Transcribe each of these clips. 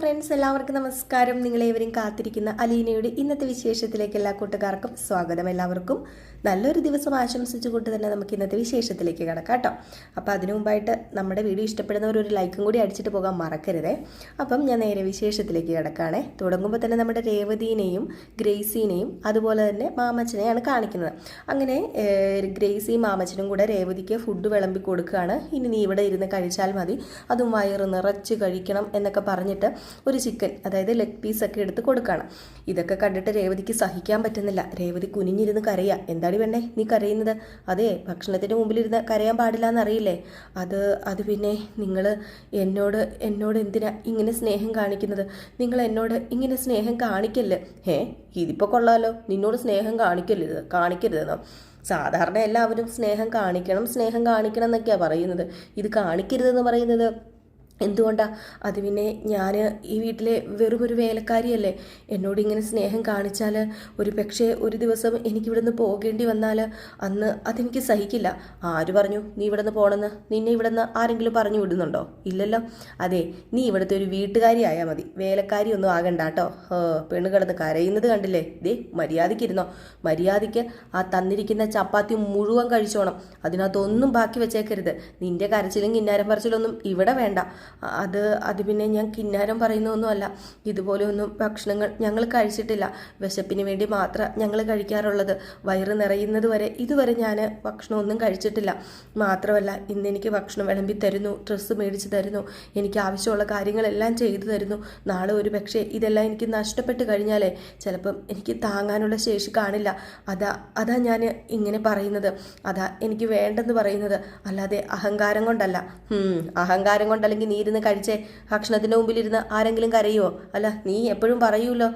Friends എല്ലാവർക്കും നമസ്കാരം. നിങ്ങളേവരും കാത്തിരിക്കുന്ന അലീനയുടെ ഇന്നത്തെ വിശേഷത്തിലേക്ക് എല്ലാ കൂട്ടുകാർക്കും സ്വാഗതം. എല്ലാവർക്കും നല്ലൊരു ദിവസം ആശംസിച്ചുകൊണ്ട് തന്നെ നമുക്ക് ഇന്നത്തെ വിശേഷത്തിലേക്ക് കിടക്കാം കേട്ടോ. അപ്പോൾ അതിനു മുമ്പായിട്ട് നമ്മുടെ വീഡിയോ ഇഷ്ടപ്പെടുന്നവർ ഒരു ലൈക്കും കൂടി അടിച്ചിട്ട് പോകാൻ മറക്കരുതേ. അപ്പം ഞാൻ നേരെ വിശേഷത്തിലേക്ക് കിടക്കുകയാണേ തുടങ്ങുമ്പോൾ തന്നെ നമ്മുടെ രേവതീനെയും ഗ്രേസീനെയും അതുപോലെ തന്നെ മാമച്ചനെയാണ് കാണിക്കുന്നത്. അങ്ങനെ ഗ്രേസിയും മാമച്ചനും കൂടെ രേവതിക്ക് ഫുഡ് വിളമ്പി കൊടുക്കുകയാണ്. ഇനി നീ ഇവിടെ ഇരുന്ന് കഴിച്ചാൽ മതി. അതും വയറ് നിറച്ച് കഴിക്കണം എന്നൊക്കെ പറഞ്ഞിട്ട് ഒരു ചിക്കൻ അതായത് ലെഗ് പീസൊക്കെ എടുത്ത് കൊടുക്കുകയാണ് ഇതൊക്കെ കണ്ടിട്ട് രേവതിക്ക് സഹിക്കാൻ പറ്റുന്നില്ല. രേവതി കുനിഞ്ഞിരുന്ന് കരയുക എന്താണ് വേണ്ടേ നീ കരയുന്നത്? അതെ ഭക്ഷണത്തിന്റെ മുമ്പിലിരുന്ന് കരയാൻ പാടില്ല എന്നറിയില്ലേ അത് അത് പിന്നെ നിങ്ങൾ എന്നോട് എന്നോട് എന്തിനാ ഇങ്ങനെ സ്നേഹം കാണിക്കുന്നത്? നിങ്ങൾ എന്നോട് ഇങ്ങനെ സ്നേഹം കാണിക്കല്ലേ? ഏ ഇതിപ്പോൾ കൊള്ളാലോ. നിന്നോട് സ്നേഹം കാണിക്കരുത് കാണിക്കരുതെന്നോ? സാധാരണ എല്ലാവരും സ്നേഹം കാണിക്കണം സ്നേഹം കാണിക്കണം എന്നൊക്കെയാണ് പറയുന്നത്. ഇത് കാണിക്കരുതെന്ന് പറയുന്നത്. എന്തുകൊണ്ടാ? അത് പിന്നെ ഞാൻ ഈ വീട്ടിലെ വെറും ഒരു വേലക്കാരിയല്ലേ. എന്നോട് ഇങ്ങനെ സ്നേഹം കാണിച്ചാൽ ഒരു പക്ഷേ ഒരു ദിവസം എനിക്കിവിടുന്ന് പോകേണ്ടി വന്നാൽ അന്ന് അതെനിക്ക് സഹിക്കില്ല. ആര് പറഞ്ഞു നീ ഇവിടുന്ന് പോകണമെന്ന് നിന്നെ ഇവിടുന്ന് ആരെങ്കിലും പറഞ്ഞു വിടുന്നുണ്ടോ? ഇല്ലല്ലോ. അതെ നീ ഇവിടുത്തെ ഒരു വീട്ടുകാരി ആയാൽ മതി. വേലക്കാരി ഒന്നും ആകണ്ട കേട്ടോ. പെണ്ണ് കിടന്ന് കരയുന്നത് കണ്ടില്ലേ? ദേ മര്യാദയ്ക്കിരുന്നോ. മര്യാദയ്ക്ക് ആ തന്നിരിക്കുന്ന ചപ്പാത്തി മുഴുവൻ കഴിച്ചോണം. അതിനകത്തൊന്നും ബാക്കി വെച്ചേക്കരുത്. നിന്റെ കരച്ചിലും കിന്നാരം പറച്ചിലൊന്നും ഇവിടെ വേണ്ട. അത് അത് പിന്നെ ഞാൻ കിന്നാരം പറയുന്നൊന്നുമല്ല ഒന്നും ഭക്ഷണങ്ങൾ ഞങ്ങൾ കഴിച്ചിട്ടില്ല. വിശപ്പിന് വേണ്ടി മാത്രം ഞങ്ങൾ കഴിക്കാറുള്ളത്. വയറ് നിറയുന്നത് വരെ ഇതുവരെ ഞാൻ ഭക്ഷണമൊന്നും കഴിച്ചിട്ടില്ല. മാത്രമല്ല ഇന്ന് എനിക്ക് ഭക്ഷണം വിളമ്പി തരുന്നു ഡ്രസ്സ് മേടിച്ച് തരുന്നു എനിക്ക് ആവശ്യമുള്ള കാര്യങ്ങളെല്ലാം ചെയ്തു തരുന്നു. നാളെ ഒരു പക്ഷേ ഇതെല്ലാം എനിക്ക് നഷ്ടപ്പെട്ട് കഴിഞ്ഞാലേ ചിലപ്പം എനിക്ക് താങ്ങാനുള്ള ശേഷി കാണില്ല. അതാ അതാ ഞാൻ ഇങ്ങനെ പറയുന്നത്. അതാ എനിക്ക് വേണ്ടെന്ന് പറയുന്നത്. അല്ലാതെ അഹങ്കാരം കൊണ്ടല്ല. അഹങ്കാരം കൊണ്ടല്ലെങ്കിൽ നീ ഇരുന്ന് കഴിച്ചേ. ഭക്ഷണത്തിന്റെ മുമ്പിലിരുന്ന് ആരെങ്കിലും കരയുമോ അല്ല നീ എപ്പോഴും പറയൂല്ലോ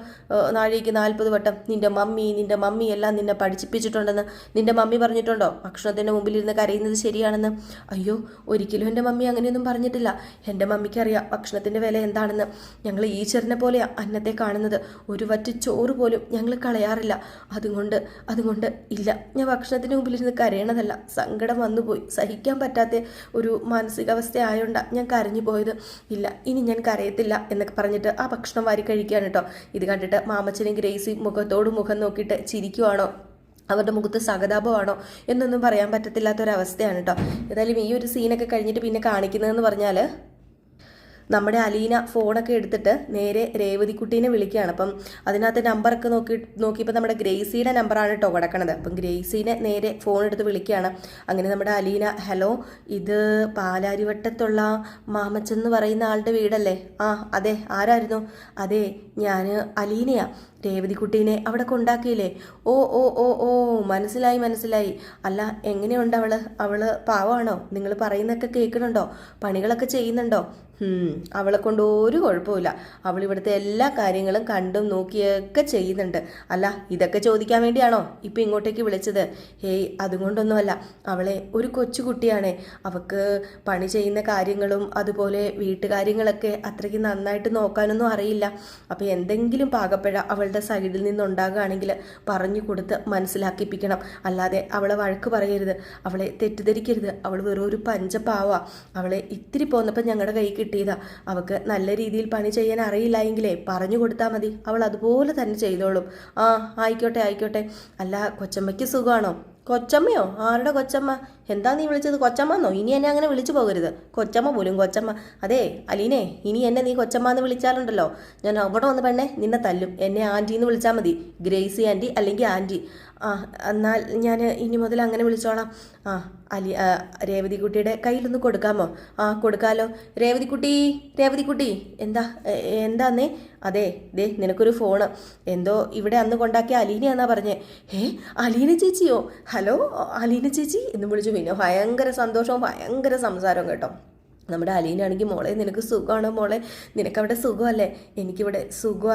നാഴിക്ക് നാൽപ്പത് വട്ടം നിന്റെ മമ്മി നിന്റെ മമ്മി എല്ലാം നിന്നെ പഠിപ്പിച്ചിട്ടുണ്ടെന്ന്? നിന്റെ മമ്മി പറഞ്ഞിട്ടുണ്ടോ? ഭക്ഷണത്തിന്റെ മുമ്പിലിരുന്ന് കരയുന്നത് ശരിയാണെന്ന്? അയ്യോ ഒരിക്കലും എന്റെ മമ്മി അങ്ങനെയൊന്നും പറഞ്ഞിട്ടില്ല. എന്റെ മമ്മിക്കറിയാം ഭക്ഷണത്തിന്റെ വില എന്താണെന്ന്. ഞങ്ങൾ ഈശ്വരനെ പോലെയാണ് അന്നത്തെ കാണുന്നത്. ഒരു വറ്റ് ചോറ് പോലും ഞങ്ങൾ കളയാറില്ല. അതുകൊണ്ട് അതുകൊണ്ട് ഇല്ല. ഞാൻ ഭക്ഷണത്തിന് മുമ്പിലിരുന്ന് കരയണതല്ല. സങ്കടം വന്നുപോയി. സഹിക്കാൻ പറ്റാത്ത ഒരു മാനസികാവസ്ഥ ആയതുകൊണ്ടാണ് ഞാൻ കരഞ്ഞു ഇല്ല ഇനി ഞാൻ കരയത്തില്ല എന്നൊക്കെ പറഞ്ഞിട്ട് ആ ഭക്ഷണം വാരി കഴിക്കുകയാണ് കേട്ടോ ഇത് കണ്ടിട്ട് മാമച്ചനും ഗ്രേസി മുഖത്തോട് മുഖം നോക്കിയിട്ട് ചിരിക്കുവാണോ? അവരുടെ മുഖത്ത് സഹതാപമാണോ? എന്നൊന്നും പറയാൻ പറ്റത്തില്ലാത്തൊരവസ്ഥയാണ് കേട്ടോ ഏതായാലും ഈ ഒരു സീനൊക്കെ കഴിഞ്ഞിട്ട് പിന്നെ കാണിക്കുന്നതെന്ന് പറഞ്ഞാൽ നമ്മുടെ അലീന ഫോണൊക്കെ എടുത്തിട്ട് നേരെ രേവതിക്കുട്ടീനെ വിളിക്കുകയാണ്. അപ്പം അതിനകത്ത് നമ്പറൊക്കെ നോക്കി നോക്കിയപ്പോൾ നമ്മുടെ ഗ്രേസിയുടെ നമ്പറാണ് കേട്ടോ കിടക്കണത്. അപ്പം ഗ്രേസീനെ നേരെ ഫോൺ എടുത്ത് വിളിക്കുകയാണ്. അങ്ങനെ നമ്മുടെ അലീന ഹലോ ഇത് പാലാരിവട്ടത്തുള്ള മാമച്ചൻ എന്ന് പറയുന്ന ആളുടെ വീടല്ലേ? ആ അതെ ആരായിരുന്നു? അതെ ഞാൻ അലീനയാ. രേവതിക്കുട്ടീനെ അവിടെ കൊണ്ടാക്കിയില്ലേ? ഓ ഓ ഓ ഓ മനസ്സിലായി മനസ്സിലായി. അല്ല എങ്ങനെയുണ്ട് അവൾ? അവൾ പാവമാണോ? നിങ്ങൾ പറയുന്നൊക്കെ കേൾക്കണുണ്ടോ പണികളൊക്കെ ചെയ്യുന്നുണ്ടോ? അവളെ കൊണ്ട് ഒരു കുഴപ്പമില്ല അവൾ ഇവിടുത്തെ എല്ലാ കാര്യങ്ങളും കണ്ടും നോക്കിയൊക്കെ ചെയ്യുന്നുണ്ട്. അല്ല ഇതൊക്കെ ചോദിക്കാൻ വേണ്ടിയാണോ ഇപ്പം ഇങ്ങോട്ടേക്ക് വിളിച്ചത്? ഹേയ് അതുകൊണ്ടൊന്നുമല്ല. അവളെ ഒരു കൊച്ചുകുട്ടിയാണേ. അവൾക്ക് പണി ചെയ്യുന്ന കാര്യങ്ങളും അതുപോലെ വീട്ടുകാര്യങ്ങളൊക്കെ അത്രയ്ക്ക് നന്നായിട്ട് നോക്കാനൊന്നും അറിയില്ല. അപ്പോൾ എന്തെങ്കിലും പാകപ്പഴ അവളുടെ സൈഡിൽ നിന്നുണ്ടാകുകയാണെങ്കിൽ പറഞ്ഞു കൊടുത്ത് മനസ്സിലാക്കിപ്പിക്കണം. അല്ലാതെ അവളെ വഴക്ക് പറയരുത്. അവളെ തെറ്റിദ്ധരിക്കരുത്. അവൾ വെറും ഒരു പഞ്ചപാവ. അവളെ ഇത്തിരി പോന്നപ്പോൾ ഞങ്ങളുടെ കൈ കിട്ടിയതാ. അവൾക്ക് നല്ല രീതിയിൽ പണി ചെയ്യാൻ അറിയില്ല എങ്കിലേ പറഞ്ഞു കൊടുത്താൽ മതി. അവൾ അതുപോലെ തന്നെ ചെയ്തോളും. ആ ആയിക്കോട്ടെ ആയിക്കോട്ടെ. അല്ല കൊച്ചമ്മയ്ക്ക് സുഖമാണോ കൊച്ചമ്മയോ? ആരുടെ കൊച്ചമ്മ? എന്താ നീ വിളിച്ചത്? കൊച്ചമ്മന്നോ ഇനി എന്നെ അങ്ങനെ വിളിച്ചു പോകരുത്. കൊച്ചമ്മ പോലും കൊച്ചമ്മ. അതെ അലീനെ ഇനി എന്നെ നീ കൊച്ചമ്മ എന്ന് വിളിച്ചാലുണ്ടല്ലോ. ഞാൻ അവിടെ വന്ന് പെണ്ണെ നിന്നെ തല്ലും. എന്നെ ആന്റി എന്ന് വിളിച്ചാൽ മതി. ഗ്രേസി ആന്റി അല്ലെങ്കിൽ ആന്റി ആ എന്നാൽ ഞാൻ ഇനി മുതൽ അങ്ങനെ വിളിച്ചോളാം. ആ അലി രേവതിക്കുട്ടിയുടെ കയ്യിലൊന്ന് കൊടുക്കാമോ? ആ കൊടുക്കാലോ. രേവതിക്കുട്ടി രേവതിക്കുട്ടി എന്താ എന്താന്നേ? അതെ ദേ നിനക്കൊരു ഫോണ്. എന്തോ ഇവിടെ അന്ന് കൊണ്ടാക്കിയ അലീനയാന്നാ പറഞ്ഞേ. ഏ അലീന ചേച്ചിയോ? ഹലോ അലീന ചേച്ചി? എന്ന് വിളിച്ചു. പിന്നെ ഭയങ്കര സന്തോഷവും ഭയങ്കര സംസാരവും കേട്ടോ. നമ്മുടെ അലീനാണെങ്കിൽ മോളെ നിനക്ക് സുഖമാണോ മോളെ? നിനക്കവിടെ സുഖമല്ലേ? എനിക്കിവിടെ സുഖ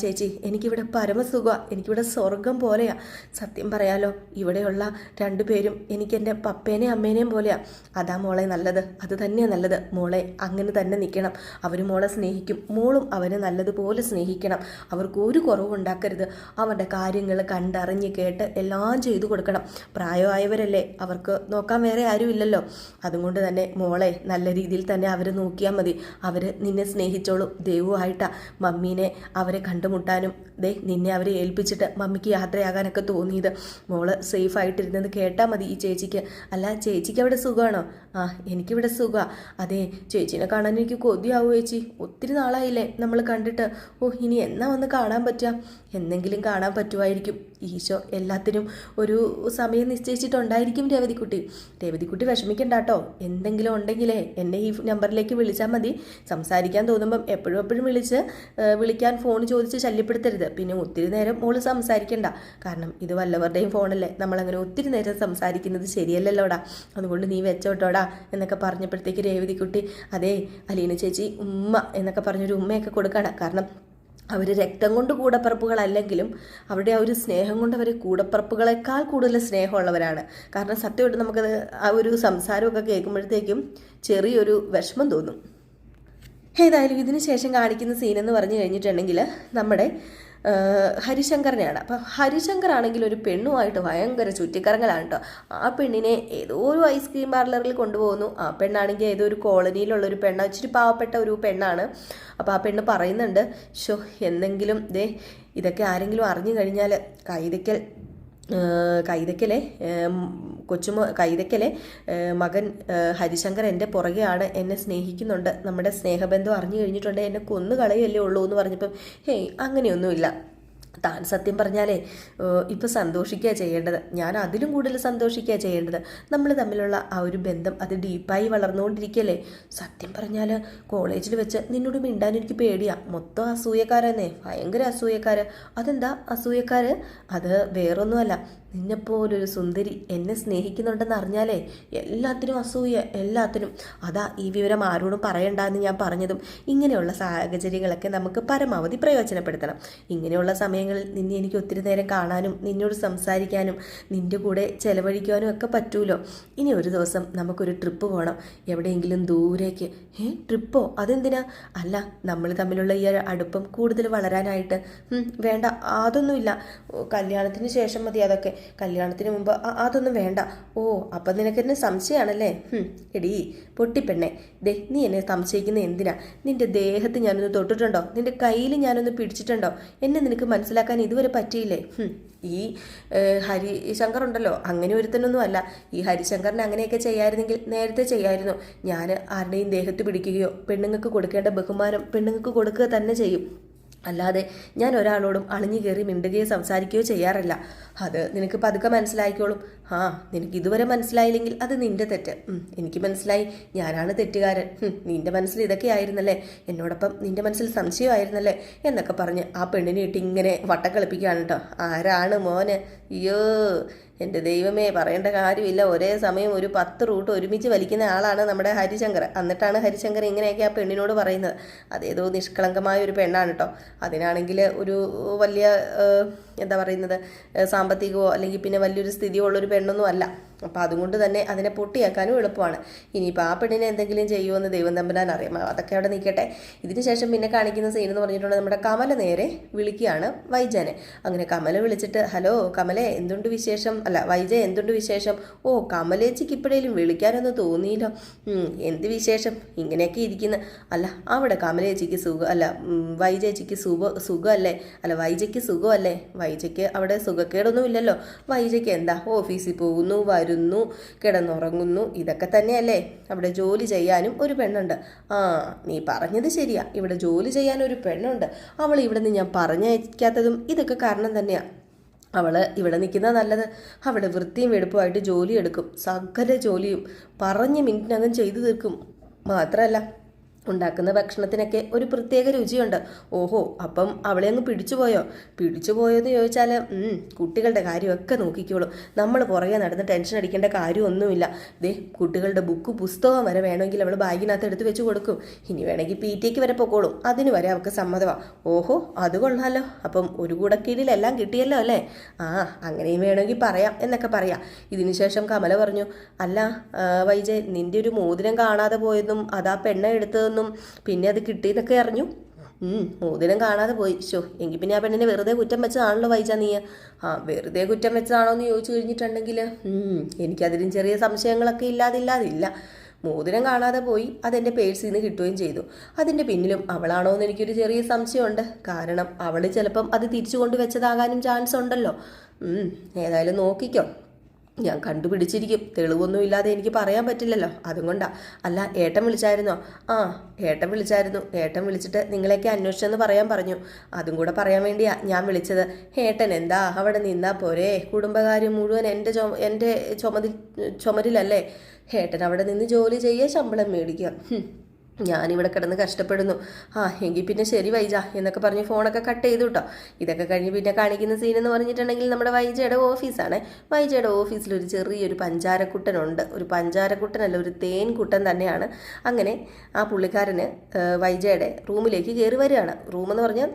ചേച്ചി എനിക്കിവിടെ പരമസുഖമാണ് എനിക്കിവിടെ സ്വർഗം പോലെയാ. സത്യം പറയാലോ ഇവിടെയുള്ള രണ്ടുപേരും എനിക്ക് എന്റെ പപ്പേനെയും അമ്മേനെയും പോലെയാ. അതാ മോളെ നല്ലത് അത് തന്നെയാണ് നല്ലത്. മോളെ അങ്ങനെ തന്നെ നിൽക്കണം. അവർ മോളെ സ്നേഹിക്കും മോളും അവനെ നല്ലതുപോലെ സ്നേഹിക്കണം. അവർക്ക് ഒരു കുറവും ഉണ്ടാക്കരുത്. അവരുടെ കാര്യങ്ങൾ കണ്ടറിഞ്ഞ് കേട്ട് എല്ലാം ചെയ്തു കൊടുക്കണം. പ്രായമായവരല്ലേ അവർക്ക് നോക്കാൻ വേറെ ആരുമില്ലല്ലോ. അതുകൊണ്ട് തന്നെ മോളെ നല്ല രീതിയിൽ രീതിയിൽ തന്നെ അവർ നോക്കിയാൽ മതി. അവർ നിന്നെ സ്നേഹിച്ചോളും. ദൈവമായിട്ടാ മമ്മീനെ അവരെ കണ്ടുമുട്ടാനും ദേ നിന്നെ അവരെ ഏൽപ്പിച്ചിട്ട് മമ്മിക്ക് യാത്രയാകാനൊക്കെ തോന്നിയത്. മോൾ സേഫ് ആയിട്ടിരുന്നത് കേട്ടാൽ മതി ഈ ചേച്ചിക്ക്. അല്ല ചേച്ചിക്ക് അവിടെ സുഖമാണോ ആ എനിക്കിവിടെ സുഖമാണ് അതെ ചേച്ചീനെ കാണാൻ എനിക്ക് കൊതിയാവൂ ചേച്ചി. ഒത്തിരി നാളായില്ലേ നമ്മൾ കണ്ടിട്ട്. ഓ ഇനി എന്നാ വന്ന് കാണാൻ പറ്റുക എന്തെങ്കിലും കാണാൻ പറ്റുമായിരിക്കും. ഈശോ എല്ലാത്തിനും ഒരു സമയം നിശ്ചയിച്ചിട്ടുണ്ടായിരിക്കും രേവതിക്കുട്ടി. രേവതിക്കുട്ടി വിഷമിക്കണ്ട കേട്ടോ എന്തെങ്കിലും ഉണ്ടെങ്കിലേ എന്നെ ഈ നമ്പറിലേക്ക് വിളിച്ചാൽ മതി. സംസാരിക്കാൻ തോന്നുമ്പം എപ്പോഴും എപ്പോഴും വിളിച്ച് വിളിക്കാൻ ഫോൺ ചോദിച്ച് ശല്യപ്പെടുത്തരുത്. പിന്നെ ഒത്തിരി നേരം മോൾ സംസാരിക്കണ്ട. കാരണം ഇത് വല്ലവരുടെയും ഫോണല്ലേ. നമ്മളങ്ങനെ ഒത്തിരി നേരം സംസാരിക്കുന്നത് ശരിയല്ലല്ലോടാ. അതുകൊണ്ട് നീ വെച്ചോട്ടോടാ എന്നൊക്കെ പറഞ്ഞപ്പോഴത്തേക്ക് രേവതിക്കുട്ടി അതേ അലീന ചേച്ചി ഉമ്മ എന്നൊക്കെ പറഞ്ഞൊരു ഉമ്മയൊക്കെ കൊടുക്കണം. കാരണം അവർ രക്തം കൊണ്ട് കൂടപ്പറപ്പുകളല്ലെങ്കിലും അവരുടെ ആ ഒരു സ്നേഹം കൊണ്ട് അവർ കൂടപ്പിറപ്പുകളെക്കാൾ കൂടുതൽ സ്നേഹമുള്ളവരാണ്. കാരണം സത്യമായിട്ട് നമുക്കത് ആ ഒരു സംസാരമൊക്കെ കേൾക്കുമ്പോഴത്തേക്കും ചെറിയൊരു വിഷമം തോന്നും. ഏതായാലും ഇതിന് ശേഷം കാണിക്കുന്ന സീൻ എന്ന് പറഞ്ഞു കഴിഞ്ഞിട്ടുണ്ടെങ്കിൽ നമ്മുടെ ഹരിശങ്കറിനെയാണ്. അപ്പം ഹരിശങ്കർ ആണെങ്കിൽ ഒരു പെണ്ണുമായിട്ട് ഭയങ്കര ചുറ്റിക്കറങ്ങലാണ് കേട്ടോ ആ പെണ്ണിനെ ഏതോ ഒരു ഐസ്ക്രീം പാർലറിൽ കൊണ്ടുപോകുന്നു. ആ പെണ്ണാണെങ്കിൽ ഏതോ ഒരു കോളനിയിലുള്ള ഒരു പെണ്ണ ഇച്ചിരി പാവപ്പെട്ട ഒരു പെണ്ണാണ്. അപ്പോൾ ആ പെണ്ണ് പറയുന്നുണ്ട് ഷോ എന്തെങ്കിലും ദേ ഇതൊക്കെ ആരെങ്കിലും അറിഞ്ഞു കഴിഞ്ഞാൽ കൈതയ്ക്കൽ കൈതക്കലെ കൊച്ചുമോ കൈതക്കലെ മകൻ ഹരിശങ്കർ എന്റെ പുറകെയാണ് എന്നെ സ്നേഹിക്കുന്നുണ്ട്. നമ്മുടെ സ്നേഹബന്ധം അറിഞ്ഞു കഴിഞ്ഞിട്ടുണ്ട്. എന്നെ കൊന്നു കളയല്ലേ ഉള്ളൂ എന്ന് പറഞ്ഞപ്പം ഹേയ് അങ്ങനെയൊന്നുമില്ല. താൻ സത്യം പറഞ്ഞാലേ ഇപ്പം സന്തോഷിക്കുക ചെയ്യേണ്ടത്. ഞാൻ അതിലും കൂടുതൽ സന്തോഷിക്കുക ചെയ്യേണ്ടത്. നമ്മൾ തമ്മിലുള്ള ആ ഒരു ബന്ധം അത് ഡീപ്പായി വളർന്നുകൊണ്ടിരിക്കുകയല്ലേ സത്യം പറഞ്ഞാൽ കോളേജിൽ വെച്ച് നിന്നോട് മിണ്ടാൻ എനിക്ക് പേടിയാ. മൊത്തം അസൂയക്കാരെന്നേ. ഭയങ്കര അസൂയക്കാർ അതെന്താ അസൂയക്കാർ അത് വേറൊന്നുമല്ല. നിന്നെപ്പോലൊരു സുന്ദരി എന്നെ സ്നേഹിക്കുന്നുണ്ടെന്ന് അറിഞ്ഞാലേ എല്ലാത്തിനും അസൂയ എല്ലാത്തിനും. അതാ ഈ വിവരം ആരോടും പറയണ്ടെന്ന് ഞാൻ പറഞ്ഞതും ഇങ്ങനെയുള്ള സാഹചര്യങ്ങളൊക്കെ നമുക്ക് പരമാവധി പ്രയോജനപ്പെടുത്തണം. ഇങ്ങനെയുള്ള സമയങ്ങളിൽ നിന്നെ എനിക്ക് ഒത്തിരി നേരം കാണാനും നിന്നോട് സംസാരിക്കാനും നിന്റെ കൂടെ ചെലവഴിക്കാനും ഒക്കെ പറ്റൂലോ? ഇനി ഒരു ദിവസം നമുക്കൊരു ട്രിപ്പ് പോകണം എവിടെയെങ്കിലും ദൂരേക്ക്. ഏ ട്രിപ്പോ? അതെന്തിനാ? അല്ല നമ്മൾ തമ്മിലുള്ള ഈ അടുപ്പം കൂടുതൽ വളരാനായിട്ട്. വേണ്ട അതൊന്നുമില്ല. കല്യാണത്തിന് ശേഷം മതി അതൊക്കെ. കല്യാണത്തിന് മുമ്പ് അതൊന്നും വേണ്ട. ഓ അപ്പം നിനക്ക് എന്നെ സംശയമാണല്ലേ എടി പൊട്ടിപ്പെണ്ണെ. ദേ നീ എന്നെ സംശയിക്കുന്ന എന്തിനാ? നിന്റെ ദേഹത്ത് ഞാനൊന്ന് തൊട്ടിട്ടുണ്ടോ? നിന്റെ കയ്യിൽ ഞാനൊന്ന് പിടിച്ചിട്ടുണ്ടോ? എന്നെ നിനക്ക് മനസ്സിലാക്കാൻ ഇതുവരെ പറ്റിയില്ലേ? ഈ ഹരിശങ്കർ ഉണ്ടല്ലോ. അങ്ങനെ ഒരുത്തനൊന്നും അല്ല. ഈ ഹരിശങ്കറിന് അങ്ങനെയൊക്കെ ചെയ്യായിരുന്നെങ്കിൽ നേരത്തെ ചെയ്യായിരുന്നു. ഞാൻ ആരുടെയും ദേഹത്ത് പിടിക്കുകയോ പെണ്ണുങ്ങൾക്ക് കൊടുക്കേണ്ട ബഹുമാനം പെണ്ണുങ്ങൾക്ക് കൊടുക്കുക തന്നെ ചെയ്യും. അല്ലാതെ ഞാൻ ഒരാളോടും അളിഞ്ഞു കയറി മിണ്ടുകയോ സംസാരിക്കുകയോ ചെയ്യാറില്ല. അത് നിനക്ക് പതുക്കെ മനസ്സിലായിക്കോളും. ആ നിനക്ക് ഇതുവരെ മനസ്സിലായില്ലെങ്കിൽ അത് നിന്റെ തെറ്റ്. എനിക്ക് മനസ്സിലായി. ഞാനാണ് തെറ്റുകാരൻ. നിന്റെ മനസ്സിൽ ഇതൊക്കെ ആയിരുന്നല്ലേ? എന്നോടൊപ്പം നിന്റെ മനസ്സിൽ സംശയമായിരുന്നല്ലേ എന്നൊക്കെ പറഞ്ഞ് ആ പെണ്ണിനെ ഇട്ട് ഇങ്ങനെ വട്ടക്കളിപ്പിക്കുകയാണ് കേട്ടോ ആരാണ് മോന്? അയ്യോ എന്റെ ദൈവമേ പറയേണ്ട കാര്യമില്ല. ഒരേ സമയം ഒരു പത്ത് റൂട്ട് ഒരുമിച്ച് വലിക്കുന്ന ആളാണ് നമ്മുടെ ഹരിശങ്കർ. എന്നിട്ടാണ് ഹരിശങ്കർ ഇങ്ങനെയൊക്കെ ആ പെണ്ണിനോട് പറയുന്നത്. അതേതോ നിഷ്കളങ്കമായ ഒരു പെണ്ണാണ് കേട്ടോ അതിനാണെങ്കിൽ ഒരു വലിയ എന്താ പറയുന്നത് സാമ്പത്തികമോ അല്ലെങ്കിൽ പിന്നെ വലിയൊരു സ്ഥിതിയോ ഉള്ളൊരു പെണ്ണൊന്നും അല്ല. അപ്പോൾ അതുകൊണ്ട് തന്നെ അതിനെ പൊട്ടിയാക്കാനും എളുപ്പമാണ്. ഇനിയിപ്പോൾ ആ പെണ്ണിനെ എന്തെങ്കിലും ചെയ്യുമെന്ന് ദൈവം തമ്പുരാൻ അറിയാം. അതൊക്കെ അവിടെ നിൽക്കട്ടെ. ഇതിന് ശേഷം പിന്നെ കാണിക്കുന്ന സീൻ എന്ന് പറഞ്ഞിട്ടുണ്ടെങ്കിൽ നമ്മുടെ കമല നേരെ വിളിക്കുകയാണ് വൈജനെ. അങ്ങനെ കമല വിളിച്ചിട്ട് ഹലോ കമലേ എന്തുണ്ട് വിശേഷം? അല്ല വൈജ എന്തുണ്ട് വിശേഷം? ഓ കമലേച്ചിക്ക് ഇപ്പോഴേലും വിളിക്കാനൊന്നും തോന്നിയില്ല. എന്ത് വിശേഷം? ഇങ്ങനെയൊക്കെ ഇരിക്കുന്ന. അല്ല അവിടെ കമലേച്ചിക്ക് സുഖം അല്ല വൈജേച്ചിക്ക് സുഖ സുഖമല്ലേ? അല്ല വൈജയ്ക്ക് സുഖമല്ലേ? വൈജയ്ക്ക് അവിടെ സുഖക്കേടൊന്നും ഇല്ലല്ലോ. വൈജയ്ക്ക് എന്താ? ഓഫീസിൽ പോകുന്നു വരുന്നു കിടന്നുറങ്ങുന്നു. ഇതൊക്കെ തന്നെയല്ലേ? അവിടെ ജോലി ചെയ്യാനും ഒരു പെണ്ണുണ്ട്. ആ നീ പറഞ്ഞത് ശരിയാ. ഇവിടെ ജോലി ചെയ്യാൻ ഒരു പെണ്ണുണ്ട്. അവൾ ഇവിടെ നിന്ന് ഞാൻ പറഞ്ഞയക്കാത്തതും ഇതൊക്കെ കാരണം തന്നെയാണ് അവൾ ഇവിടെ നിൽക്കുന്ന നല്ലത്. അവിടെ വൃത്തിയും വെടുപ്പുമായിട്ട് ജോലി എടുക്കും സകല ജോലിയും പറഞ്ഞ് മിനിറ്റിനകം ചെയ്തു തീർക്കും. മാത്രമല്ല ഉണ്ടാക്കുന്ന ഭക്ഷണത്തിനൊക്കെ ഒരു പ്രത്യേക രുചിയുണ്ട്. ഓഹോ അപ്പം അവളെ അങ്ങ് പിടിച്ചുപോയോ എന്ന് ചോദിച്ചാൽ കുട്ടികളുടെ കാര്യമൊക്കെ നോക്കിക്കോളും. നമ്മൾ പുറകെ നടന്ന് ടെൻഷൻ അടിക്കേണ്ട കാര്യമൊന്നുമില്ല. ദേ കുട്ടികളുടെ ബുക്ക് പുസ്തകം വരെ വേണമെങ്കിൽ അവൾ ബാഗിനകത്ത് എടുത്ത് വെച്ച് കൊടുക്കും. ഇനി വേണമെങ്കിൽ പി ടിക്ക് വരെ പൊക്കോളും. അതിന് വരെ അവൾക്ക് സമ്മതമാണ് ഓഹോ അത് കൊള്ളാമല്ലോ അപ്പം ഒരു കൂടക്കീഴിലെല്ലാം കിട്ടിയല്ലോ അല്ലേ? ആ അങ്ങനെയും വേണമെങ്കിൽ പറയാം എന്നൊക്കെ പറയാം. ഇതിന് ശേഷം കമല പറഞ്ഞു അല്ല വൈജയ് നിന്റെ ഒരു മോതിരം കാണാതെ പോയതും അതാ പെണ്ണ എടുത്തതെന്നും പിന്നെ അത് കിട്ടിയെന്നൊക്കെ അറിഞ്ഞു. മോതിരം കാണാതെ പോയി. ഷോ എങ്കിൽ പിന്നെ ആ പെണ്ണിനെ വെറുതെ കുറ്റം വെച്ചതാണല്ലോ വൈജ നീ. ആ വെറുതെ കുറ്റം വെച്ചതാണോ എന്ന് ചോദിച്ചു കഴിഞ്ഞിട്ടുണ്ടെങ്കിൽ എനിക്കതിലും ചെറിയ സംശയങ്ങളൊക്കെ ഇല്ലാതില്ലാതില്ല. മോതിരം കാണാതെ പോയി അതെന്റെ പേഴ്സിൽ നിന്ന് കിട്ടുകയും ചെയ്തു. അതിന്റെ പിന്നിലും അവളാണോ എന്ന് എനിക്കൊരു ചെറിയ സംശയമുണ്ട്. കാരണം അവൾ ചിലപ്പം അത് തിരിച്ചു കൊണ്ടുവച്ചതാകാനും ചാൻസ് ഉണ്ടല്ലോ ഏതായാലും നോക്കിക്കോ. ഞാൻ കണ്ടുപിടിച്ചിരിക്കും. തെളിവൊന്നും ഇല്ലാതെ എനിക്ക് പറയാൻ പറ്റില്ലല്ലോ. അതുകൊണ്ടാണ് അല്ല ഏട്ടൻ വിളിച്ചായിരുന്നോ? ആ ഏട്ടൻ വിളിച്ചായിരുന്നു. ഏട്ടൻ വിളിച്ചിട്ട് നിങ്ങളെയൊക്കെ അന്വേഷിച്ചെന്ന് പറയാൻ പറഞ്ഞു. അതും കൂടെ പറയാൻ വേണ്ടിയാ ഞാൻ വിളിച്ചത്. ഏട്ടൻ എന്താ? അവിടെ നിന്നാ പോരെ? കുടുംബകാര്യം മുഴുവൻ എന്റെ ചുമ എന്റെ ചുമതി ചുമരിലല്ലേ? ഏട്ടൻ അവിടെ നിന്ന് ജോലി ചെയ്യുക ശമ്പളം മേടിക്കുക. ഞാനിവിടെ കിടന്ന് കഷ്ടപ്പെടുന്നു. ആ എങ്കിൽ പിന്നെ ശരി വൈജ എന്നൊക്കെ പറഞ്ഞ് ഫോണൊക്കെ കട്ട് ചെയ്തു കേട്ടോ ഇതൊക്കെ കഴിഞ്ഞ് പിന്നെ കാണിക്കുന്ന സീൻ എന്ന് പറഞ്ഞിട്ടുണ്ടെങ്കിൽ നമ്മുടെ വൈജയുടെ ഓഫീസാണ്. വൈജയുടെ ഓഫീസിൽ ഒരു ചെറിയൊരു പഞ്ചാരക്കുട്ടനുണ്ട്. ഒരു പഞ്ചാരക്കുട്ടനല്ല ഒരു തേൻകുട്ടൻ തന്നെയാണ്. അങ്ങനെ ആ പുള്ളിക്കാരന് വൈജയുടെ റൂമിലേക്ക് കയറി വരികയാണ്. റൂമെന്ന് പറഞ്ഞാൽ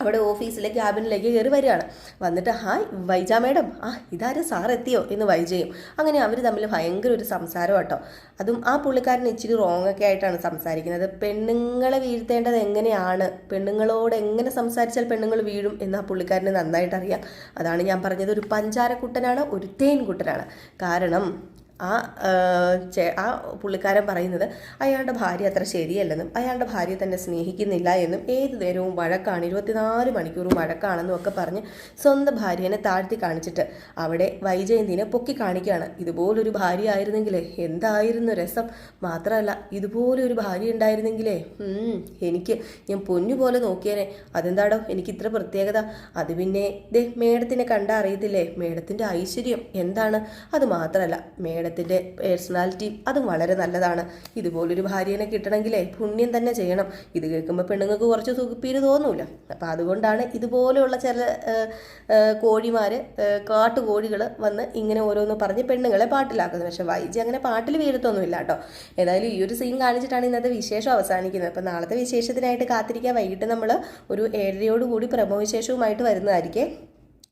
അവിടെ ഓഫീസിലെ ക്യാബിനിലേക്ക് കയറി വരികയാണ്. വന്നിട്ട് ഹായ് വൈജ മേഡം. ആ ഇതാരും സാർ എത്തിയോ? എന്ന് വൈജയും അങ്ങനെ അവർ തമ്മിൽ ഭയങ്കര ഒരു സംസാരം കേട്ടോ അതും ആ പുള്ളിക്കാരൻ ഇച്ചിരി റോങ് ഒക്കെ ആയിട്ടാണ് സംസാരിക്കുന്നത്. പെണ്ണുങ്ങളെ വീഴ്ത്തേണ്ടത് എങ്ങനെയാണ്? പെണ്ണുങ്ങളോട് എങ്ങനെ സംസാരിച്ചാൽ പെണ്ണുങ്ങൾ വീഴും എന്ന് ആ പുള്ളിക്കാരന് നന്നായിട്ട് അറിയാം അതാണ് ഞാൻ പറഞ്ഞത്. ഒരു പഞ്ചാരക്കുട്ടനാണ് ഒരു തേൻകുട്ടനാണ്. കാരണം ആ ചേ- ആ പുള്ളിക്കാരൻ പറയുന്നത് അയാളുടെ ഭാര്യ അത്ര ശരിയല്ലെന്നും അയാളുടെ ഭാര്യ തന്നെ സ്നേഹിക്കുന്നില്ല എന്നും ഏത് നേരവും വഴക്കാണ് ഇരുപത്തിനാല് മണിക്കൂറും വഴക്കാണെന്നും ഒക്കെ പറഞ്ഞ് സ്വന്തം ഭാര്യനെ താഴ്ത്തി കാണിച്ചിട്ട് അവിടെ വൈജയന്തിനെ പൊക്കി കാണിക്കുകയാണ്. ഇതുപോലൊരു ഭാര്യ ആയിരുന്നെങ്കിലേ എന്തായിരുന്നു രസം? മാത്രമല്ല ഇതുപോലൊരു ഭാര്യ ഉണ്ടായിരുന്നെങ്കിലേ എനിക്ക് ഞാൻ പൊന്നുപോലെ നോക്കിയേനെ. അതെന്താടോ എനിക്ക് ഇത്ര പ്രത്യേകത. അത് പിന്നെ ദേ മേഡത്തിനെ കണ്ടാ അറിയത്തില്ലേ? മേഡത്തിന്റെ ഐശ്വര്യം എന്താണ്? അത് മാത്രമല്ല മേഡത്തിന്റെ പേഴ്സണാലിറ്റി അതും വളരെ നല്ലതാണ്. ഇതുപോലൊരു ഭാര്യനെ കിട്ടണമെങ്കിലേ പുണ്യം തന്നെ ചെയ്യണം. ഇത് കേൾക്കുമ്പോൾ പെണ്ണുങ്ങൾക്ക് കുറച്ച് സുഖപ്പീര് തോന്നൂല. അപ്പോൾ അതുകൊണ്ടാണ് ഇതുപോലെയുള്ള ചില കോഴിമാർ കാട്ടുകോഴികൾ വന്ന് ഇങ്ങനെ ഓരോന്ന് പറഞ്ഞ് പെണ്ണുങ്ങളെ പാട്ടിലാക്കുന്നത്. പക്ഷേ വൈജി അങ്ങനെ പാട്ടിൽ വീഴത്തൊന്നുമില്ല കേട്ടോ. ഏതായാലും ഈ ഒരു സീൻ കാണിച്ചിട്ടാണ് ഇന്നത്തെ വിശേഷം അവസാനിക്കുന്നത്. അപ്പോൾ നാളത്തെ വിശേഷത്തിനായിട്ട് കാത്തിരിക്കാൻ വൈകിട്ട് നമ്മൾ ഒരു ഏഴരയോടുകൂടി പ്രമോ വിശേഷവുമായിട്ട് വരുന്നതായിരിക്കും.